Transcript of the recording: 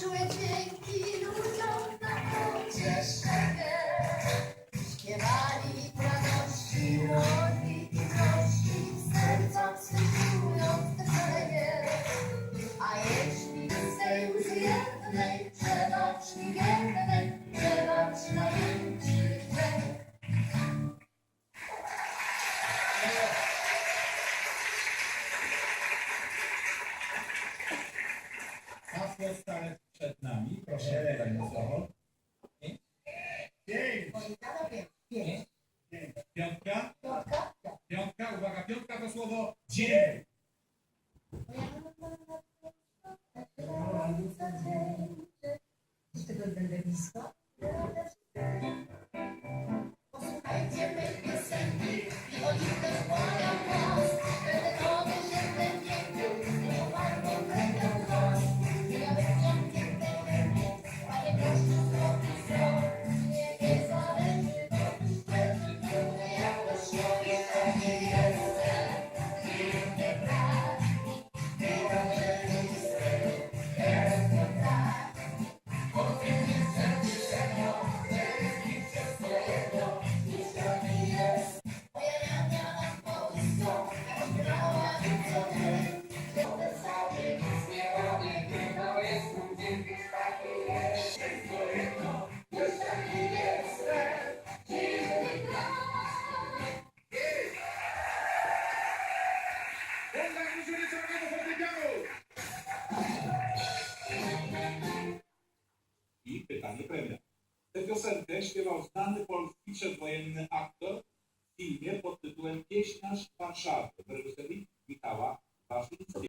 czułe dźwięki ludziom na pocieszenie. Śpiewali radości, modlitwości, w sercach słyszą Hasło stale przed nami. Proszę słowo. Pięć. Pięć. Piątka. Piątka? Uwaga, piątka to słowo dzień. Jeszcze będę blisko. I pytanie premia. Tę piosenkę śpiewał znany polski przedwojenny aktor w filmie pod tytułem Pieśniarz Warszawy w